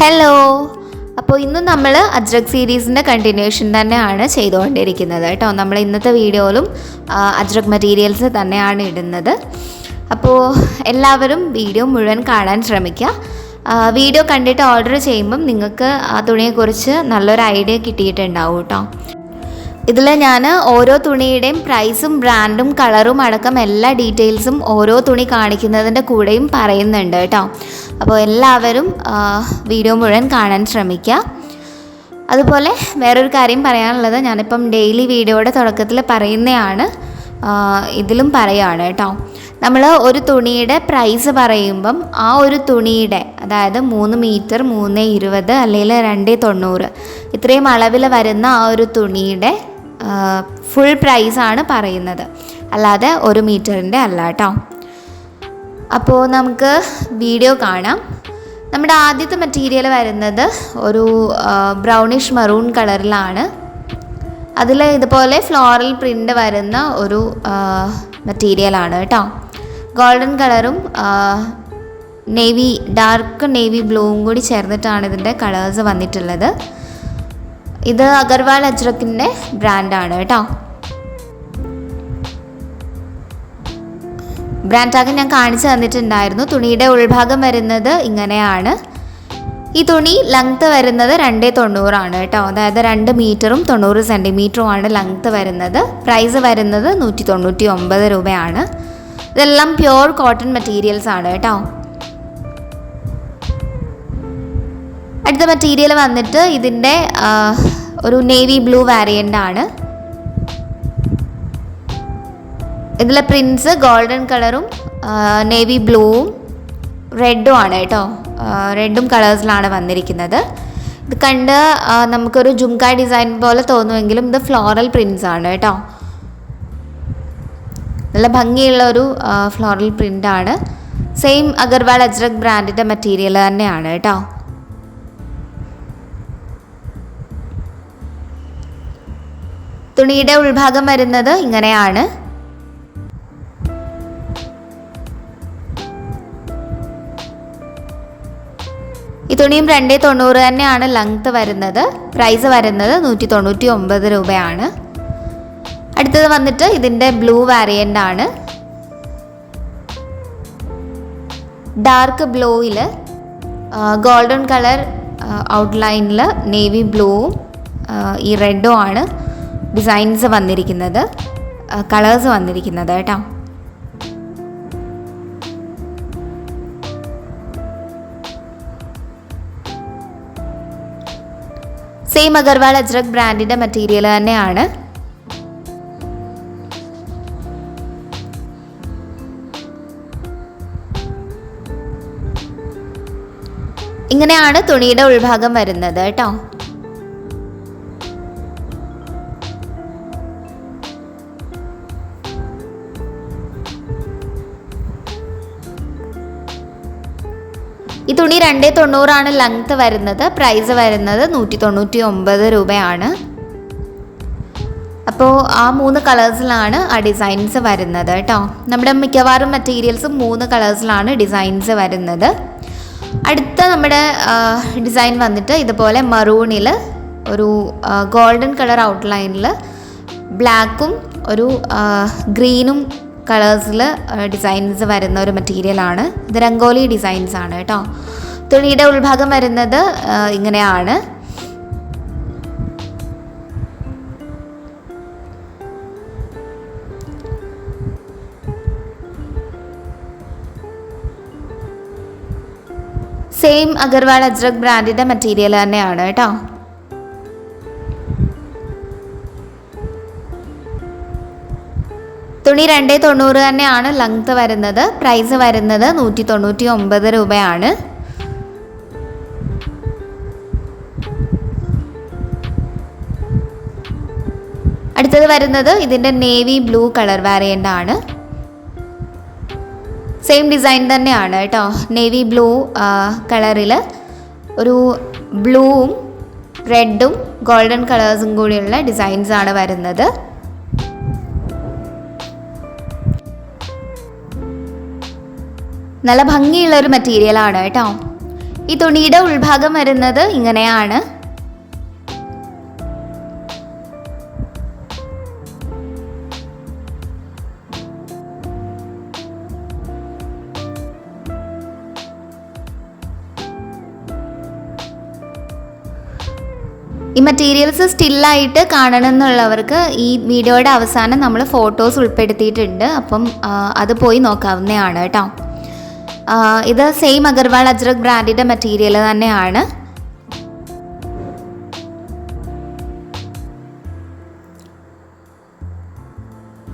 Hello അപ്പോൾ ഇന്ന് നമ്മൾ അജ്രക് സീരീസിന്റെ കണ്ടിന്യൂഷൻ തന്നെയാണ് ചെയ്തുകൊണ്ടിരിക്കുന്നത് കേട്ടോ. നമ്മൾ ഇന്നത്തെ വീഡിയോയിലും അജ്രക് മെറ്റീരിയൽസ് തന്നെയാണ് ഇടുന്നത്. അപ്പോൾ എല്ലാവരും വീഡിയോ മുഴുവൻ കാണാൻ ശ്രമിക്കുക വീഡിയോ കണ്ടിട്ട് ഓർഡർ ചെയ്യുമ്പം നിങ്ങൾക്ക് ആ തുണിയെക്കുറിച്ച് നല്ലൊരു ഐഡിയ കിട്ടിയിട്ടുണ്ടാവും കേട്ടോ. ഇതിൽ ഞാൻ ഓരോ തുണിയുടെയും പ്രൈസും ബ്രാൻഡും കളറും അടക്കം എല്ലാ ഡീറ്റെയിൽസും ഓരോ തുണി കാണിക്കുന്നതിന്റെ കൂടെയും പറയുന്നുണ്ട് കേട്ടോ. അപ്പോൾ എല്ലാവരും വീഡിയോ മുഴുവൻ കാണാൻ ശ്രമിക്കുക അതുപോലെ വേറൊരു കാര്യം പറയാനുള്ളത് ഞാനിപ്പം ഡെയിലി വീഡിയോയുടെ തുടക്കത്തിൽ പറയുന്നതാണ് ഇതിലും പറയുകയാണ് കേട്ടോ. നമ്മൾ ഒരു തുണിയുടെ പ്രൈസ് പറയുമ്പം ആ ഒരു തുണിയുടെ അതായത് മൂന്ന് മീറ്റർ മൂന്ന് ഇരുപത് അല്ലെങ്കിൽ രണ്ട് തൊണ്ണൂറ് ഇത്രയും അളവിൽ വരുന്ന ആ ഒരു തുണിയുടെ ഫുൾ പ്രൈസ് ആണ് പറയുന്നത്. അല്ലാതെ ഒരു മീറ്ററിന്റെ അല്ല കേട്ടോ. അപ്പോൾ നമുക്ക് വീഡിയോ കാണാം. നമ്മുടെ ആദ്യത്തെ മെറ്റീരിയൽ വരുന്നത് ഒരു ബ്രൗണിഷ് മറൂൺ കളറിലാണ്. അതിൽ ഇതുപോലെ ഫ്ലോറൽ പ്രിന്റ് വരുന്ന ഒരു മെറ്റീരിയലാണ് കേട്ടോ. ഗോൾഡൻ കളറും നേവി ഡാർക്ക് നേവി ബ്ലൂവും കൂടി ചേർന്നിട്ടാണ് ഇതിന്റെ കളേഴ്സ് വന്നിട്ടുള്ളത്. ഇത് അഗർവാൾ അജ്രക്കിന്റെ ബ്രാൻഡാണ് കേട്ടോ. ബ്രാൻഡ് ടാഗ് ഞാൻ കാണിച്ചു തന്നിട്ടുണ്ടായിരുന്നു. തുണിയുടെ ഉൾഭാഗം വരുന്നത് ഇങ്ങനെയാണ്. ഈ തുണി ലെങ്ത്ത് വരുന്നത് രണ്ട് തൊണ്ണൂറാണ് കേട്ടോ. അതായത് രണ്ട് മീറ്ററും തൊണ്ണൂറ് സെന്റിമീറ്ററുമാണ് ലെങ്ത്ത് വരുന്നത് പ്രൈസ് വരുന്നത്. നൂറ്റി തൊണ്ണൂറ്റി ഒമ്പത് രൂപയാണ്. ഇതെല്ലാം പ്യുവർ കോട്ടൺ മെറ്റീരിയൽസ് ആണ് കേട്ടോ. അടുത്ത മെറ്റീരിയൽ വന്നിട്ട് ഇതിന്റെ ഒരു നേവി ബ്ലൂ വാരിയന്റ് ആണ്. ഇതിലെ പ്രിൻസ് ഗോൾഡൻ കളറും നേവി ബ്ലൂവും റെഡും ആണ് കേട്ടോ. റെഡും കളേഴ്സിലാണ് വന്നിരിക്കുന്നത്. ഇത് കണ്ട് നമുക്കൊരു ജുംക ഡിസൈൻ പോലെ തോന്നുമെങ്കിലും ഇത് ഫ്ലോറൽ പ്രിൻസ് ആണ് കേട്ടോ. നല്ല ഭംഗിയുള്ള ഒരു ഫ്ലോറൽ പ്രിന്റ് ആണ്. സെയിം അഗർവാൾ അജ്രക് ബ്രാൻഡിന്റെ മെറ്റീരിയൽ തന്നെയാണ് കേട്ടോ. തുണിയുടെ ഉൾഭാഗം വരുന്നത് ഇങ്ങനെയാണ്. ഈ തുണിയും രണ്ടേ തൊണ്ണൂറ് തന്നെയാണ് ലെങ്ത് വരുന്നത്. പ്രൈസ് വരുന്നത് നൂറ്റി തൊണ്ണൂറ്റി ഒമ്പത് രൂപയാണ്. അടുത്തത് വന്നിട്ട് ഇതിന്റെ ബ്ലൂ വാരിയന്റ് ആണ്. ഡാർക്ക് ബ്ലൂവിൽ ഗോൾഡൻ കളർ ഔട്ട്ലൈനിൽ നേവി ബ്ലൂവും ഈ റെഡും ആണ്. ഡിസൈൻസ് വന്നിരിക്കുന്നത് കളേഴ്സ് വന്നിരിക്കുന്നത് കേട്ടോ. സെയിം അഗർവാൾ അജ്രക് ബ്രാൻഡിന്റെ മെറ്റീരിയൽ തന്നെയാണ്. ഇങ്ങനെയാണ് തുണിയുടെ ഉൾഭാഗം വരുന്നത് കേട്ടോ. രണ്ടേ തൊണ്ണൂറാണ് ലെങ്ത്ത് വരുന്നത്. പ്രൈസ് വരുന്നത് നൂറ്റി തൊണ്ണൂറ്റി ഒമ്പത് രൂപയാണ്. അപ്പോൾ ആ മൂന്ന് കളേഴ്സിലാണ് ആ ഡിസൈൻസ് വരുന്നത് കേട്ടോ നമ്മുടെ മിക്കവാറും മെറ്റീരിയൽസ് മൂന്ന് കളേഴ്സിലാണ് ഡിസൈൻസ് വരുന്നത്. അടുത്ത നമ്മുടെ ഡിസൈൻ വന്നിട്ട് ഇതുപോലെ മറൂണിൽ ഒരു ഗോൾഡൻ കളർ ഔട്ട്ലൈനിൽ ബ്ലാക്കും ഒരു ഗ്രീനും കളേഴ്സിൽ ഡിസൈൻസ് വരുന്ന ഒരു മെറ്റീരിയലാണ് ഇത് രംഗോലി ഡിസൈൻസ് ആണ് കേട്ടോ തുണിയുടെ ഉൾഭാഗം വരുന്നത് ഇങ്ങനെയാണ്. സെയിം അഗർവാൾ അജ്രക് ബ്രാൻഡിന്റെ മെറ്റീരിയൽ തന്നെയാണ് കേട്ടോ. തുണി രണ്ടേ തൊണ്ണൂറ് തന്നെയാണ് ലെങ്ത് വരുന്നത്. പ്രൈസ് വരുന്നത് നൂറ്റി തൊണ്ണൂറ്റി ഒമ്പത് രൂപയാണ്. അടുത്തത് വരുന്നത് ഇതിന്റെ നേവി ബ്ലൂ കളർ വാരിയന്റ് ആണ്. സെയിം ഡിസൈൻ തന്നെയാണ് കേട്ടോ. നേവി ബ്ലൂ കളറിൽ ഒരു ബ്ലൂവും റെഡും ഗോൾഡൻ കളേഴ്സും കൂടിയുള്ള ഡിസൈൻസ് ആണ് വരുന്നത്. നല്ല ഭംഗിയുള്ള ഒരു മെറ്റീരിയലാണ് കേട്ടോ. ഈ തുണിയുടെ ഉൾഭാഗം വരുന്നത് ഇങ്ങനെയാണ്. ഈ മെറ്റീരിയൽസ് സ്റ്റില്ലായിട്ട് കാണണം എന്നുള്ളവർക്ക് ഈ വീഡിയോയുടെ അവസാനം നമ്മൾ ഫോട്ടോസ് ഉൾപ്പെടുത്തിയിട്ടുണ്ട്. അപ്പം അത് പോയി നോക്കാവുന്നതാണ് കേട്ടോ. ഇത് സെയിം അഗർവാൾ അജ്രക് ബ്രാൻഡിന്റെ മെറ്റീരിയൽ തന്നെയാണ്.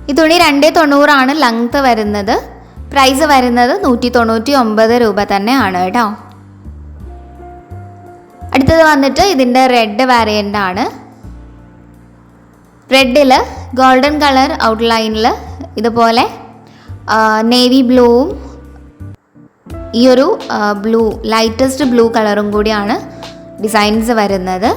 ഈ തുണി രണ്ടേ തൊണ്ണൂറാണ് ലെങ്ത് വരുന്നത്. പ്രൈസ് വരുന്നത് നൂറ്റി തൊണ്ണൂറ്റി ഒമ്പത് രൂപ തന്നെയാണ് കേട്ടോ. അടുത്തത് വന്നിട്ട് ഇതിന്റെ റെഡ് വേരിയന്റ് ആണ്. റെഡിൽ ഗോൾഡൻ കളർ ഔട്ട്ലൈനിൽ ഇതുപോലെ നേവി ബ്ലൂവും ഈ ഒരു ബ്ലൂ ലൈറ്റസ്റ്റ് ബ്ലൂ കളറും കൂടിയാണ് ഡിസൈൻസ് വരുന്നത്.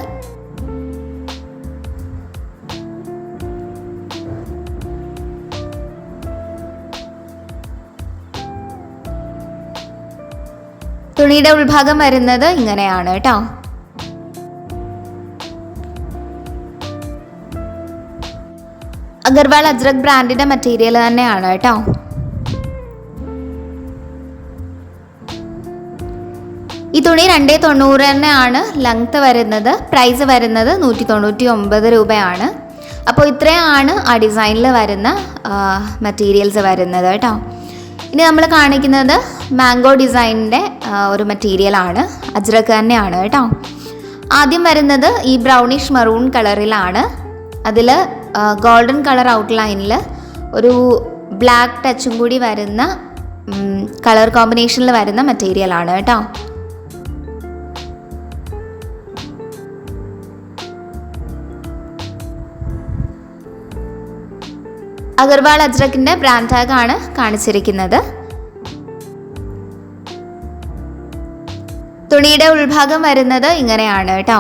തുണിയുടെ ഉൾഭാഗം വരുന്നത് ഇങ്ങനെയാണ് കേട്ടോ. അഗർവാൾ അജ്രക് ബ്രാൻഡിന്റെ മെറ്റീരിയൽ തന്നെയാണ് കേട്ടോ. ഈ തുണി രണ്ടേ തൊണ്ണൂറ് തന്നെയാണ്. ലെങ്ത് വരുന്നത് പ്രൈസ് വരുന്നത് നൂറ്റി തൊണ്ണൂറ്റി ഒമ്പത് രൂപയാണ്. അപ്പോൾ ഇത്രയാണ് ആ ഡിസൈനിൽ വരുന്ന മെറ്റീരിയൽസ് വരുന്നത് കേട്ടോ. ഇനി നമ്മൾ കാണിക്കുന്നത് മാംഗോ ഡിസൈനിന്റെ ഒരു മെറ്റീരിയലാണ് അജ്രക്ക് തന്നെയാണ് കേട്ടോ. ആദ്യം വരുന്നത് ഈ ബ്രൗണിഷ് മറൂൺ കളറിലാണ് അതിൽ ഗോൾഡൻ കളർ ഔട്ട്ലൈനിൽ ഒരു ബ്ലാക്ക് ടച്ചും കൂടി വരുന്ന കളർ കോമ്പിനേഷനിൽ വരുന്ന മെറ്റീരിയലാണ് കേട്ടോ. അഗർവാൾ അജ്രക്കിന്റെ ബ്രാൻഡ് ടാഗ് ആണ് കാണിച്ചിരിക്കുന്നത്. തുണിയുടെ ഉൾഭാഗം വരുന്നത് ഇങ്ങനെയാണ് കേട്ടോ.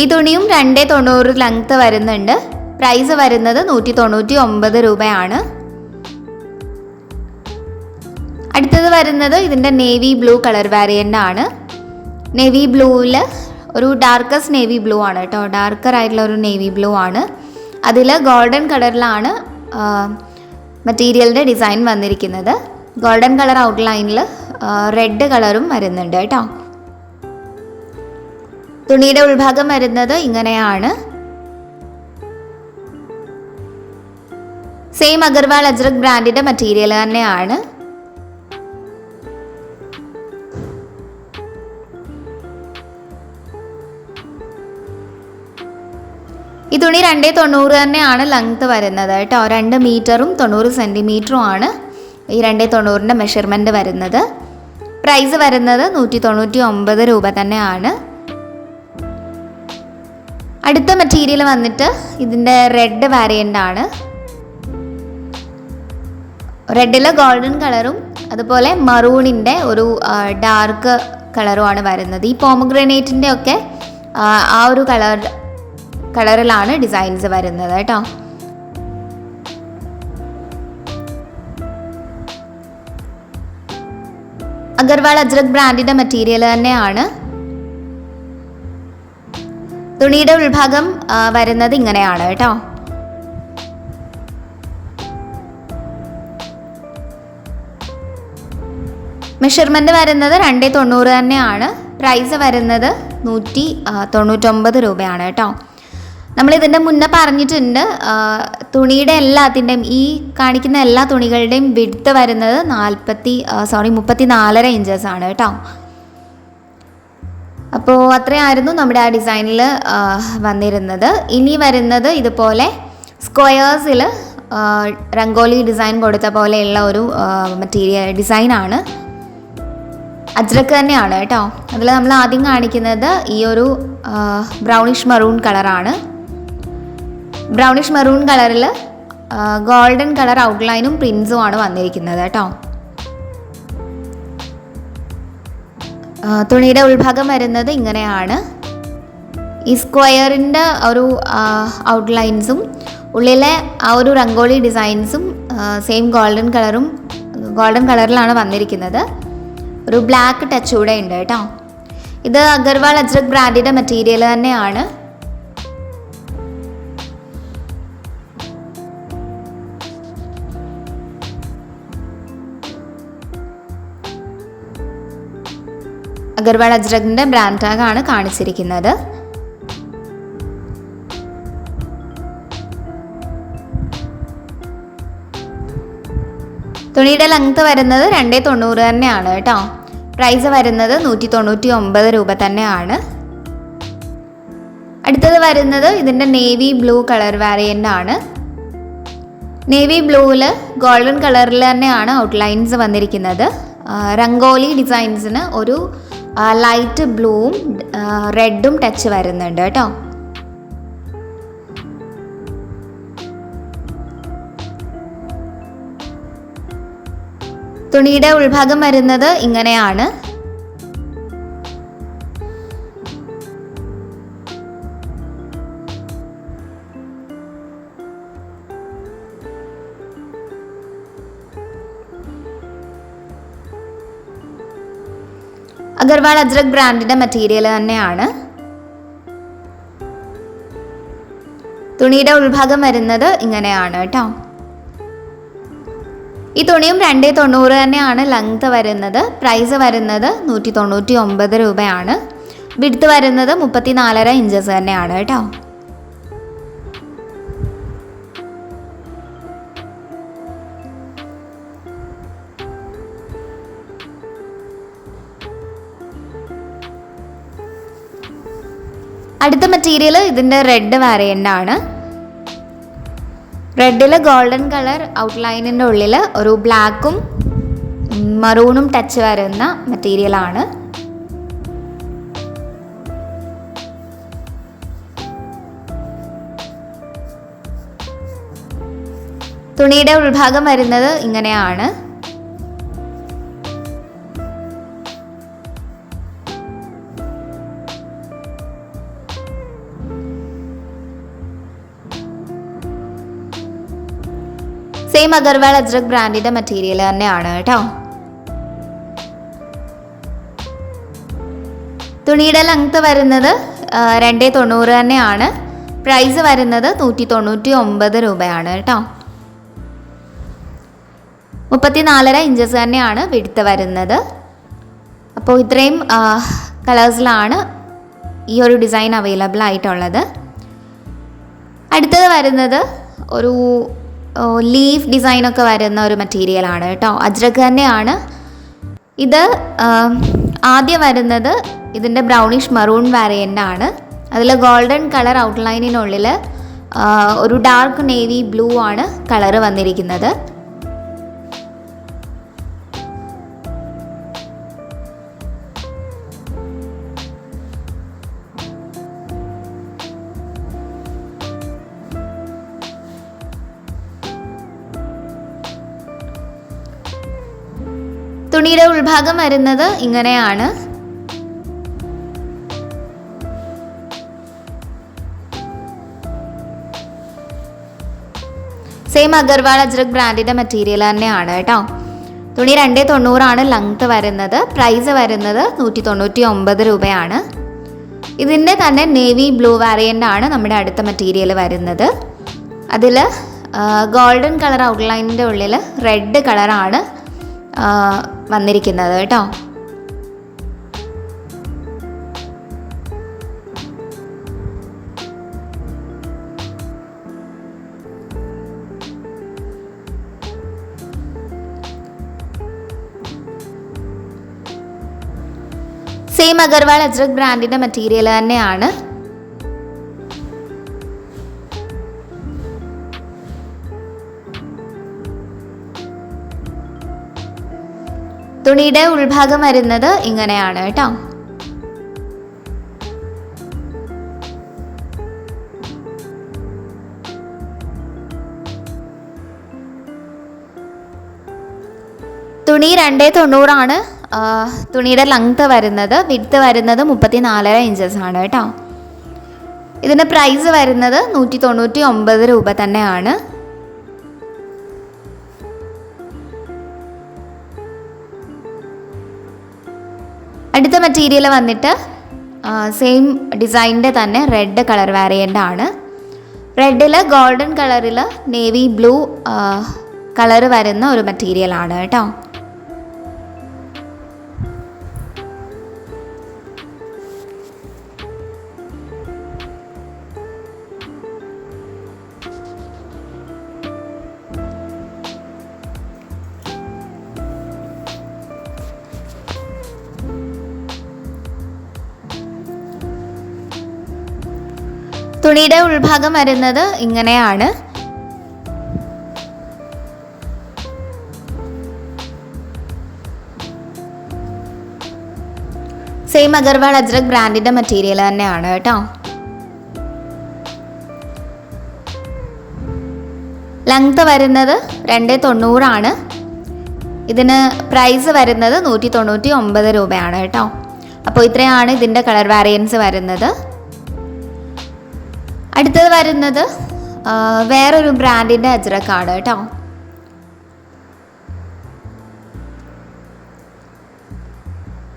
ഈ തുണിയും രണ്ടേ തൊണ്ണൂറ് ലെങ്ത് വരുന്നുണ്ട്. പ്രൈസ് വരുന്നത് നൂറ്റി തൊണ്ണൂറ്റി ഒമ്പത് രൂപയാണ്. അടുത്തത് വരുന്നത് ഇതിന്റെ നേവി ബ്ലൂ കളർ വേരിയന്റ് ആണ്. നേവി ബ്ലൂവിൽ ഒരു ഡാർക്കസ്റ്റ് നേവി ബ്ലൂ ആണ് കേട്ടോ. ഡാർക്കർ ആയിട്ടുള്ള ഒരു നേവി ബ്ലൂ ആണ്. അതിൽ ഗോൾഡൻ കളറിലാണ് മെറ്റീരിയലിന്റെ ഡിസൈൻ വന്നിരിക്കുന്നത്. ഗോൾഡൻ കളർ ഔട്ട്ലൈനിൽ റെഡ് കളറും വരുന്നുണ്ട് കേട്ടോ. തുണിയുടെ ഉൾഭാഗം വരുന്നത് ഇങ്ങനെയാണ്. സെയിം അഗർവാൾ അജ്രക് ബ്രാൻഡിന്റെ മെറ്റീരിയൽ തന്നെയാണ്. ഈ തുണി രണ്ടേ തൊണ്ണൂറ് തന്നെയാണ് ലെങ്ത് വരുന്നത് കേട്ടോ. രണ്ട് മീറ്ററും തൊണ്ണൂറ് സെന്റിമീറ്ററും ആണ് ഈ രണ്ടേ തൊണ്ണൂറിന്റെ മെഷർമെന്റ് വരുന്നത്. പ്രൈസ് വരുന്നത് നൂറ്റി തൊണ്ണൂറ്റി ഒമ്പത് രൂപ തന്നെയാണ്. അടുത്ത മെറ്റീരിയൽ വന്നിട്ട് ഇതിന്റെ റെഡ് വാരിയന്റ് ആണ്. റെഡിൽ ഗോൾഡൻ കളറും അതുപോലെ മറൂണിന്റെ ഒരു ഡാർക്ക് കളറുമാണ് വരുന്നത്. ഈ പോമഗ്രനേറ്റിന്റെ ഒക്കെ ആ, ഒരു കളർ കളറിലാണ് ഡിസൈൻസ് വരുന്നത് കേട്ടോ. അഗർവാൾ അജ്രക് ബ്രാൻഡിന്റെ മെറ്റീരിയൽ തന്നെയാണ്. തുണിയുടെ ഉൾഭാഗം വരുന്നത് ഇങ്ങനെയാണ് കേട്ടോ. മെഷർമെന്റ് വരുന്നത് രണ്ടേ തൊണ്ണൂറ് തന്നെയാണ്. പ്രൈസ് വരുന്നത് നൂറ്റി തൊണ്ണൂറ്റൊമ്പത് രൂപയാണ് കേട്ടോ. നമ്മൾ ഇതിന്റെ മുന്നേ പറഞ്ഞിട്ടുണ്ട് തുണിയുടെ എല്ലാത്തിന്റെയും ഈ കാണിക്കുന്ന എല്ലാ തുണികളുടെയും വിടുത്ത് വരുന്നത് നാൽപ്പത്തി സോറി മുപ്പത്തി നാലര ഇഞ്ചസ് ആണ് കേട്ടോ. അപ്പോൾ അത്രയായിരുന്നു നമ്മുടെ ആ ഡിസൈനിൽ വന്നിരുന്നത്. ഇനി വരുന്നത് ഇതുപോലെ സ്ക്വയേഴ്സിൽ രംഗോലി ഡിസൈൻ കൊടുത്ത പോലെയുള്ള ഒരു മെറ്റീരിയൽ ഡിസൈനാണ് അജ്രക്ക് തന്നെയാണ് കേട്ടോ. അതിൽ നമ്മൾ ആദ്യം കാണിക്കുന്നത് ഈ ഒരു ബ്രൗണിഷ് മറൂൺ കളറാണ് ബ്രൗണിഷ് മെറൂൺ കളറിൽ ഗോൾഡൻ കളർ ഔട്ട്ലൈനും പ്രിൻസും ആണ് വന്നിരിക്കുന്നത് കേട്ടോ. തുണിയുടെ ഉൾഭാഗം വരുന്നത് ഇങ്ങനെയാണ്. ഈ സ്ക്വയറിന്റെ ഒരു ഔട്ട്ലൈൻസും ഉള്ളിലെ ആ ഒരു രംഗോളി ഡിസൈൻസും സെയിം ഗോൾഡൻ കളറും ഗോൾഡൻ കളറിലാണ് വന്നിരിക്കുന്നത്. ഒരു ബ്ലാക്ക് ടച്ച് കൂടെ ഉണ്ട് കേട്ടോ. ഇത് അഗർവാൾ അജ്രക് ബ്രാൻഡിന്റെ മെറ്റീരിയൽ തന്നെയാണ്. അഗർവാൾ അജ്രകിന്റെ ബ്രാൻഡ് ടാഗാണ് കാണിച്ചിരിക്കുന്നത്. തുണിയുടെ ലെങ്ത് വരുന്നത് രണ്ടേ തൊണ്ണൂറ് തന്നെയാണ് കേട്ടോ. പ്രൈസ് വരുന്നത് നൂറ്റി തൊണ്ണൂറ്റി ഒമ്പത് രൂപ തന്നെയാണ്. അടുത്തത് വരുന്നത് ഇതിന്റെ നേവി ബ്ലൂ കളർ വേറിയന്റ് ആണ്. നേവി ബ്ലൂവിൽ ഗോൾഡൻ കളറിൽ തന്നെയാണ് ഔട്ട്ലൈൻസ് വന്നിരിക്കുന്നത്. രംഗോലി ഡിസൈൻസിന് ഒരു ലൈറ്റ് ബ്ലൂവും റെഡും ടച്ച് വരുന്നുണ്ട് കേട്ടോ. തുണിയുടെ ഉൾഭാഗം വരുന്നത് ഇങ്ങനെയാണ്. അഗർവാൾ അജ്രക് ബ്രാൻഡിന്റെ മെറ്റീരിയൽ തന്നെയാണ്. തുണിയുടെ ഉൾഭാഗം വരുന്നത് ഇങ്ങനെയാണ് കേട്ടോ. ഈ തുണിയും രണ്ടേ തൊണ്ണൂറ് തന്നെയാണ് ലെങ്ത് വരുന്നത്. പ്രൈസ് വരുന്നത് നൂറ്റി തൊണ്ണൂറ്റി ഒമ്പത് രൂപയാണ്. വിടുത്ത് വരുന്നത് മുപ്പത്തി നാലര ഇഞ്ചസ് തന്നെയാണ് കേട്ടോ. അടുത്ത മെറ്റീരിയൽ ഇതിന്റെ റെഡ് വാരിയന്റ് ആണ്. റെഡിൽ ഗോൾഡൻ കളർ ഔട്ട്ലൈനിന്റെ ഉള്ളിൽ ഒരു ബ്ലാക്കും മറൂണും ടച്ച് വരുന്ന മെറ്റീരിയലാണ് തുണിയുടെ ഉൾഭാഗം വരുന്നത് ഇങ്ങനെയാണ്. സെയിം അഗർവാൾ അജ്രക് ബ്രാൻഡിന്റെ മെറ്റീരിയൽ തന്നെയാണ് കേട്ടോ. തുണിയുടെ ലെങ്ത് വരുന്നത് രണ്ടേ തൊണ്ണൂറ് തന്നെയാണ്. പ്രൈസ് വരുന്നത് നൂറ്റി തൊണ്ണൂറ്റി ഒമ്പത് രൂപയാണ് കേട്ടോ. മുപ്പത്തി നാലര ഇഞ്ചസ് തന്നെയാണ് വിടുത്ത് വരുന്നത്. അപ്പോൾ ഇത്രയും കളേഴ്സിലാണ് ഈ ഒരു ഡിസൈൻ അവൈലബിൾ ആയിട്ടുള്ളത്. അടുത്തത് വരുന്നത് ഒരു ലീഫ് ഡിസൈനൊക്കെ വരുന്ന ഒരു മെറ്റീരിയലാണ് കേട്ടോ. അജ്രക് തന്നെയാണ് ഇത് ആദ്യം വരുന്നത് ഇതിന്റെ ബ്രൗണിഷ് മറൂൺ വാരിയന്റ് ആണ്. അതിൽ ഗോൾഡൻ കളർ ഔട്ട്ലൈനിനുള്ളിൽ ഒരു ഡാർക്ക് നേവി ബ്ലൂ ആണ് കളറ് വന്നിരിക്കുന്നത്. ഉൾഭാഗം വരുന്നത് ഇങ്ങനെയാണ്. സെയിം അഗർവാൾ അജ്രക് ബ്രാൻഡിന്റെ മെറ്റീരിയൽ തന്നെയാണ് കേട്ടോ. തുണി രണ്ടേ തൊണ്ണൂറാണ് ലെങ്ത് വരുന്നത്. പ്രൈസ് വരുന്നത് നൂറ്റി തൊണ്ണൂറ്റി ഒമ്പത് രൂപയാണ്. ഇതിന്റെ തന്നെ നേവി ബ്ലൂ വാരിയന്റ് ആണ് നമ്മുടെ അടുത്ത മെറ്റീരിയൽ വരുന്നത്. അതിൽ ഗോൾഡൻ കളർ ഔട്ട്ലൈനിന്റെ ഉള്ളിൽ റെഡ് കളറാണ് വന്നിരിക്കുന്നത് കേട്ടോ. സെയിം അഗർവാൾ അജ്രക് ബ്രാൻഡിന്റെ മെറ്റീരിയൽ തന്നെയാണ്. തുണിയുടെ ഉൾഭാഗം വരുന്നത് ഇങ്ങനെയാണ് കേട്ടോ. തുണി രണ്ടേ തൊണ്ണൂറാണ്. തുണിയുടെ ലെങ്ത് വരുന്നത് വിഡ്ത്ത് വരുന്നത് മുപ്പത്തി നാലര ഇഞ്ചസ് ആണ് കേട്ടോ. ഇതിന്റെ പ്രൈസ് വരുന്നത് നൂറ്റി തൊണ്ണൂറ്റി ഒമ്പത് രൂപ തന്നെയാണ്. അടുത്ത മെറ്റീരിയൽ വന്നിട്ട് സെയിം ഡിസൈനിന്റെ തന്നെ റെഡ് കളർ വേരിയന്റ് ആണ്. റെഡിൽ ഗോൾഡൻ കളറിൽ നേവി ബ്ലൂ കളർ വരുന്ന ഒരു മെറ്റീരിയൽ ആണ് കേട്ടോ. തുണിയുടെ ഉൾഭാഗം വരുന്നത് ഇങ്ങനെയാണ്. സെയിം അഗർവാൾ അജ്രക് ബ്രാൻഡിന്റെ മെറ്റീരിയൽ തന്നെയാണ് കേട്ടോ. ലെങ്ത് വരുന്നത് രണ്ട് തൊണ്ണൂറാണ്. ഇതിന് പ്രൈസ് വരുന്നത് നൂറ്റി തൊണ്ണൂറ്റി ഒമ്പത് രൂപയാണ് കേട്ടോ. അപ്പോൾ ഇത്രയാണ് ഇതിന്റെ കളർ വേരിയൻസ് വരുന്നത്. അടുത്തത് വരുന്നത് വേറൊരു ബ്രാൻഡിന്റെ അജ്രക്കാണ് കേട്ടോ.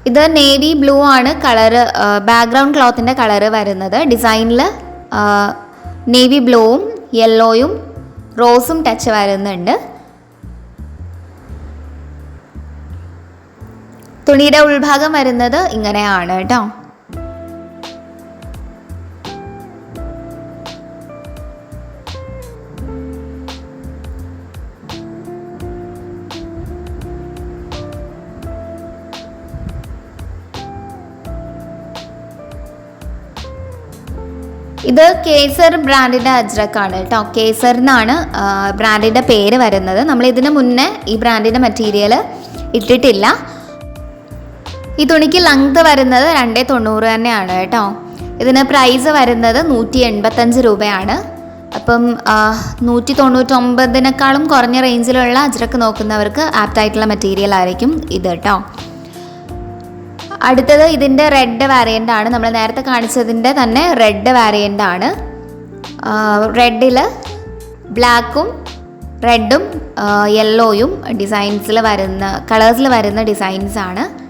ഇത് നേവി ബ്ലൂ ആണ് കളറ് ബാക്ക്ഗ്രൗണ്ട് ക്ലോത്തിന്റെ കളറ് വരുന്നത്. ഡിസൈനിൽ നേവി ബ്ലൂവും യെല്ലോയും റോസും ടച്ച് വരുന്നുണ്ട്. തുണിയുടെ ഉൾഭാഗം വരുന്നത് ഇങ്ങനെയാണ് കേട്ടോ. ഇത് കേസർ ബ്രാൻഡിന്റെ അജ്രക്കാണ് കേട്ടോ. കേസർ എന്നാണ് ബ്രാൻഡിന്റെ പേര് വരുന്നത്. നമ്മൾ ഇതിന് മുന്നേ ഈ ബ്രാൻഡിന്റെ മെറ്റീരിയൽ ഇട്ടിട്ടില്ല. ഈ തുണിക്ക് ലെങ്ത് വരുന്നത് രണ്ടേ തൊണ്ണൂറ് തന്നെയാണ് കേട്ടോ. ഇതിന് പ്രൈസ് വരുന്നത് നൂറ്റി എൺപത്തഞ്ച് രൂപയാണ്. അപ്പം നൂറ്റി തൊണ്ണൂറ്റൊമ്പതിനേക്കാളും കുറഞ്ഞ റേഞ്ചിലുള്ള അജ്രക്ക് നോക്കുന്നവർക്ക് ആപ്റ്റായിട്ടുള്ള മെറ്റീരിയൽ ആയിരിക്കും ഇത് കേട്ടോ. അടുത്തത് ഇതിന്റെ റെഡ് വാരിയന്റ് ആണ്. നമ്മൾ നേരത്തെ കാണിച്ചതിന്റെ തന്നെ റെഡ് വാരിയന്റ് ആണ്. റെഡിൽ ബ്ലാക്കും റെഡും യെല്ലോയും ഡിസൈൻസിൽ വരുന്ന കളേഴ്സിൽ വരുന്ന ഡിസൈൻസ് ആണ്.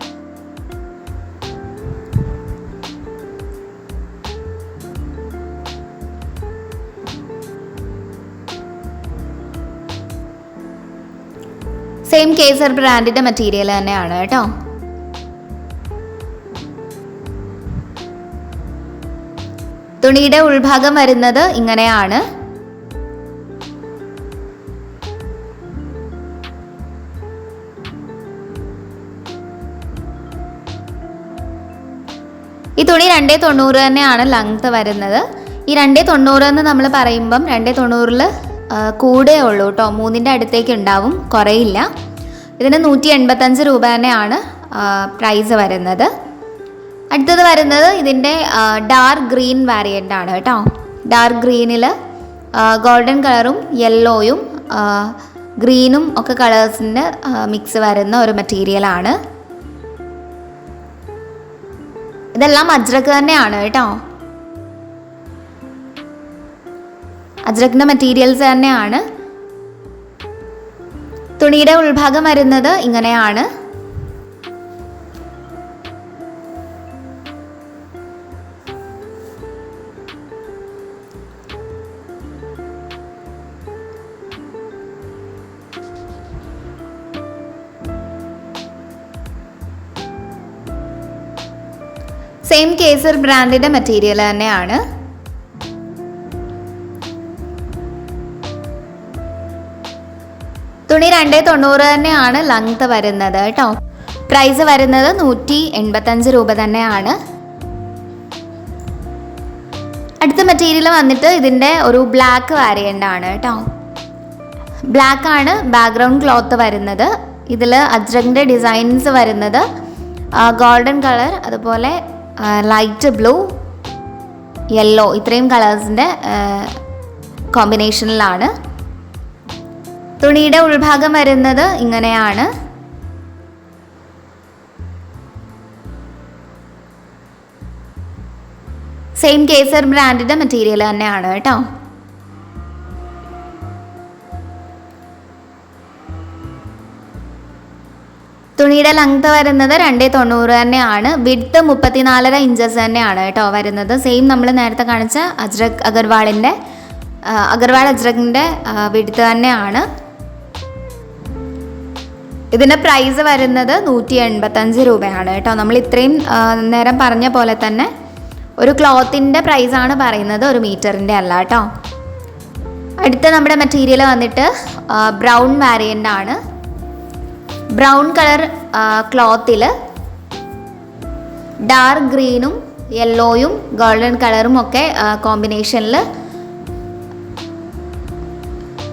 സെയിം കേസർ ബ്രാൻഡിന്റെ മെറ്റീരിയൽ തന്നെയാണ് കേട്ടോ. തുണിയുടെ ഉൾഭാഗം വരുന്നത് ഇങ്ങനെയാണ്. ഈ തുണി രണ്ടേ തൊണ്ണൂറ് തന്നെയാണ് ലെങ്ത് വരുന്നത്. ഈ രണ്ടേ തൊണ്ണൂറ് എന്ന് നമ്മൾ പറയുമ്പം രണ്ടേ തൊണ്ണൂറിൽ കൂടേ ഉള്ളൂ കേട്ടോ. മൂന്നിന്റെ അടുത്തേക്ക് ഉണ്ടാവും കുറയില്ല. ഇതിന് നൂറ്റി എൺപത്തഞ്ച് രൂപ തന്നെയാണ് പ്രൈസ് വരുന്നത്. അടുത്തത് വരുന്നത് ഇതിന്റെ ഡാർക്ക് ഗ്രീൻ വാരിയന്റ് ആണ് കേട്ടോ. ഡാർക്ക് ഗ്രീനിൽ ഗോൾഡൻ കളറും യെല്ലോയും ഗ്രീനും ഒക്കെ കളേഴ്സിന്റെ മിക്സ് വരുന്ന ഒരു മെറ്റീരിയലാണ് ഇതെല്ലാം അജ്രക്ക് തന്നെയാണ് കേട്ടോ. അജ്രക്കിന്റെ മെറ്റീരിയൽസ് തന്നെയാണ്. തുണിയുടെ ഉൾഭാഗം വരുന്നത് ഇങ്ങനെയാണ്. സെയിം കേസർ ബ്രാൻഡിന്റെ മെറ്റീരിയൽ തന്നെയാണ്. തുണി രണ്ടേ തൊണ്ണൂറ് തന്നെയാണ് ലെങ്ത് വരുന്നത് കേട്ടോ. പ്രൈസ് വരുന്നത് നൂറ്റി എൺപത്തഞ്ച് രൂപ തന്നെയാണ്. അടുത്ത മെറ്റീരിയൽ വന്നിട്ട് ഇതിന്റെ ഒരു ബ്ലാക്ക് വാരിയന്റ് ആണ് കേട്ടോ. ബ്ലാക്ക് ആണ് ബാക്ക്ഗ്രൗണ്ട് ക്ലോത്ത് വരുന്നത്. ഇതിൽ അജ്രകിന്റെ ഡിസൈൻസ് വരുന്നത്. ഗോൾഡൻ കളർ അതുപോലെ ലൈറ്റ് ബ്ലൂ യെല്ലോ ഇത്രയും കളേഴ്സിന്റെ കോമ്പിനേഷനിലാണ് തുണിയുടെ ഉൾഭാഗം വരുന്നത് ഇങ്ങനെയാണ്. സെയിം കേസർ ബ്രാൻഡിന്റെ മെറ്റീരിയൽ തന്നെയാണ് കേട്ടോ. തുണിയുടെ ലെങ്ത് വരുന്നത് രണ്ടേ തൊണ്ണൂറ് തന്നെയാണ്. വിഡ്ത്ത് മുപ്പത്തിനാലര ഇഞ്ചസ് തന്നെയാണ് കേട്ടോ വരുന്നത്. സെയിം നമ്മൾ നേരത്തെ കാണിച്ച അജ്രക് അഗർവാളിന്റെ അഗർവാൾ അജ്രകിന്റെ വിഡ്ത്ത് തന്നെയാണ്. ഇതിന്റെ പ്രൈസ് വരുന്നത് നൂറ്റി എൺപത്തഞ്ച് രൂപയാണ് കേട്ടോ. നമ്മൾ ഇത്രയും നേരം പറഞ്ഞ പോലെ തന്നെ ഒരു ക്ലോത്തിന്റെ പ്രൈസാണ് പറയുന്നത് ഒരു മീറ്ററിന്റെ അല്ല കേട്ടോ. അടുത്ത നമ്മുടെ മെറ്റീരിയൽ വന്നിട്ട് ബ്രൗൺ വാരിയന്റ് ആണ്. ബ്രൗൺ കളർ ക്ലോത്തിൽ ഡാർക്ക് ഗ്രീനും യെല്ലോയും ഗോൾഡൻ കളറും ഒക്കെ കോമ്പിനേഷനിൽ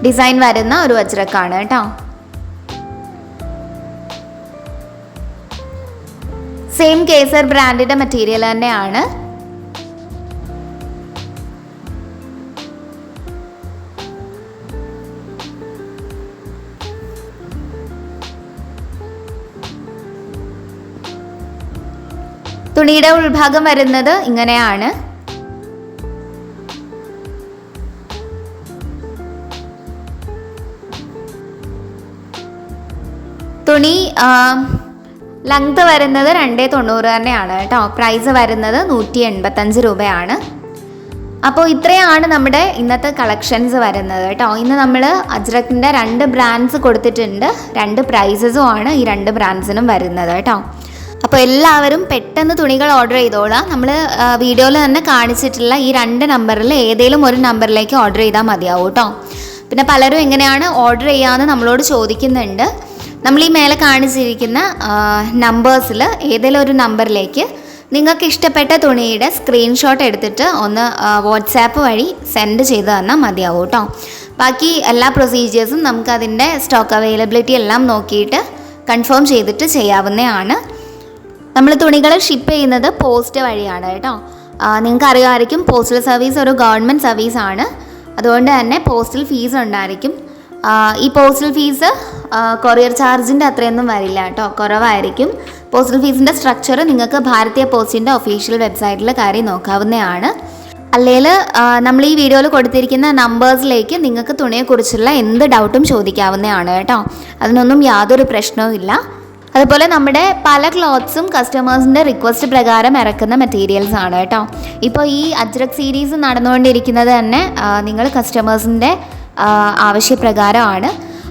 ഡിസൈൻ വരുന്ന ഒരു വജ്രക്കാണ് കേട്ടോ. സെയിം കേസർ ബ്രാൻഡിന്റെ മെറ്റീരിയൽ തന്നെയാണ്. തുണിയുടെ ഉൾഭാഗം വരുന്നത് ഇങ്ങനെയാണ്. തുണി ലെങ്ത് വരുന്നത് രണ്ടേ തൊണ്ണൂറ് തന്നെയാണ് കേട്ടോ. പ്രൈസ് വരുന്നത് നൂറ്റി എൺപത്തഞ്ച് രൂപയാണ്. അപ്പോൾ ഇത്രയാണ് നമ്മുടെ ഇന്നത്തെ കളക്ഷൻസ് വരുന്നത് കേട്ടോ. ഇന്ന് നമ്മൾ അജ്രക്കിന്റെ രണ്ട് ബ്രാൻഡ്സ് കൊടുത്തിട്ടുണ്ട്. രണ്ട് പ്രൈസസും ആണ് ഈ രണ്ട് ബ്രാൻഡ്സിനും വരുന്നത് കേട്ടോ. അപ്പോൾ എല്ലാവരും പെട്ടെന്ന് തുണികൾ ഓർഡർ ചെയ്തോളാം. നമ്മൾ വീഡിയോയിൽ തന്നെ കാണിച്ചിട്ടുള്ള ഈ രണ്ട് നമ്പറിൽ ഏതെങ്കിലും ഒരു നമ്പറിലേക്ക് ഓർഡർ ചെയ്താൽ മതിയാവും കേട്ടോ പിന്നെ പലരും എങ്ങനെയാണ് ഓർഡർ ചെയ്യാമെന്ന് നമ്മളോട് ചോദിക്കുന്നുണ്ട്. നമ്മൾ ഈ മേലെ കാണിച്ചിരിക്കുന്ന നമ്പേഴ്സിൽ ഏതെങ്കിലും ഒരു നമ്പറിലേക്ക് നിങ്ങൾക്ക് ഇഷ്ടപ്പെട്ട തുണിയുടെ സ്ക്രീൻഷോട്ട് എടുത്തിട്ട് ഒന്ന് വാട്സാപ്പ് വഴി സെൻഡ് ചെയ്ത് തന്നാൽ മതിയാവും കേട്ടോ ബാക്കി എല്ലാ പ്രൊസീജിയേഴ്സും നമുക്കതിന്റെ സ്റ്റോക്ക് അവൈലബിലിറ്റി എല്ലാം നോക്കിയിട്ട് കൺഫേം ചെയ്തിട്ട് ചെയ്യാവുന്നതാണ്. നമ്മൾ തുണികൾ ഷിപ്പ് ചെയ്യുന്നത് പോസ്റ്റ് വഴിയാണ് കേട്ടോ. നിങ്ങൾക്ക് അറിയാമായിരിക്കും പോസ്റ്റൽ സർവീസ് ഒരു ഗവൺമെന്റ് ആണ്. അതുകൊണ്ട് തന്നെ പോസ്റ്റൽ ഫീസ് ഉണ്ടായിരിക്കും. ഈ പോസ്റ്റൽ ഫീസ് കൊറിയർ ചാർജിന്റെ അത്രയൊന്നും വരില്ല കേട്ടോ. കുറവായിരിക്കും. പോസ്റ്റൽ ഫീസിന്റെ സ്ട്രക്ചർ നിങ്ങൾക്ക് ഭാരതീയ പോസ്റ്റിന്റെ ഒഫീഷ്യൽ വെബ്സൈറ്റിൽ കയറി നോക്കാവുന്നതാണ്. അല്ലെങ്കിൽ നമ്മൾ ഈ വീഡിയോയിൽ കൊടുത്തിരിക്കുന്ന നമ്പേഴ്സിലേക്ക് നിങ്ങൾക്ക് തുണിയെക്കുറിച്ചുള്ള എന്ത് ഡൗട്ടും ചോദിക്കാവുന്നതാണ് കേട്ടോ. അതിനൊന്നും യാതൊരു പ്രശ്നവും ഇല്ല. അതുപോലെ നമ്മുടെ പല ക്ലോത്ത്സും കസ്റ്റമേഴ്സിന്റെ റിക്വസ്റ്റ് പ്രകാരം ഇറക്കുന്ന മെറ്റീരിയൽസ് ആണ് കേട്ടോ. ഇപ്പോൾ ഈ അജ്രക് സീരീസ് നടന്നുകൊണ്ടിരിക്കുന്നത് തന്നെ നിങ്ങൾ കസ്റ്റമേഴ്സിന്റെ ആവശ്യപ്രകാരമാണ്.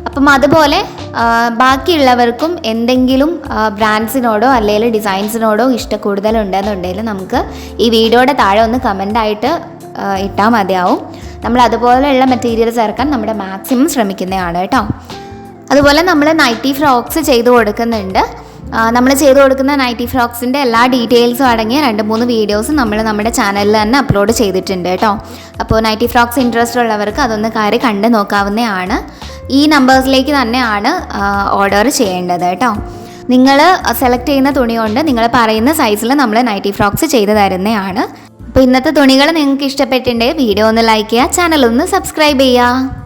അപ്പം അതുപോലെ ബാക്കിയുള്ളവർക്കും എന്തെങ്കിലും ബ്രാൻഡ്സിനോടോ അല്ലെങ്കിൽ ഡിസൈൻസിനോടോ ഇഷ്ടം കൂടുതലുണ്ടെന്നുണ്ടെങ്കിൽ നമുക്ക് ഈ വീഡിയോയുടെ താഴെ ഒന്ന് കമന്റായിട്ട് ഇട്ടാൽ മതിയാവും. നമ്മൾ അതുപോലെയുള്ള മെറ്റീരിയൽസ് ഇറക്കാൻ നമ്മുടെ മാക്സിമം ശ്രമിക്കുന്നതാണ് കേട്ടോ. അതുപോലെ നമ്മൾ നൈറ്റി ഫ്രോക്സ് ചെയ്തു കൊടുക്കുന്നുണ്ട്. നമ്മൾ ചെയ്തു കൊടുക്കുന്ന നൈറ്റി ഫ്രോക്സിന്റെ എല്ലാ ഡീറ്റെയിൽസും അടങ്ങിയ രണ്ട് മൂന്ന് വീഡിയോസ് നമ്മൾ നമ്മുടെ ചാനലിൽ തന്നെ അപ്ലോഡ് ചെയ്തിട്ടുണ്ട് കേട്ടോ. അപ്പോൾ നൈറ്റി ഫ്രോക്സ് ഇൻട്രസ്റ്റ് ഉള്ളവർക്ക് അതൊന്ന് കയറി കണ്ട് നോക്കാവുന്നതാണ്. ഈ നമ്പേഴ്സിലേക്ക് തന്നെയാണ് ഓർഡർ ചെയ്യേണ്ടത് കേട്ടോ. നിങ്ങൾ സെലക്ട് ചെയ്യുന്ന തുണി കൊണ്ട് നിങ്ങൾ പറയുന്ന സൈസിൽ നമ്മൾ നൈറ്റി ഫ്രോക്സ് ചെയ്ത് തരുന്നതാണ്. അപ്പോൾ ഇന്നത്തെ തുണികൾ നിങ്ങൾക്ക് ഇഷ്ടപ്പെട്ടിട്ടുണ്ടെങ്കിൽ വീഡിയോ ഒന്ന് ലൈക്ക് ചെയ്യുക ചാനൽ ഒന്ന് സബ്സ്ക്രൈബ് ചെയ്യുക.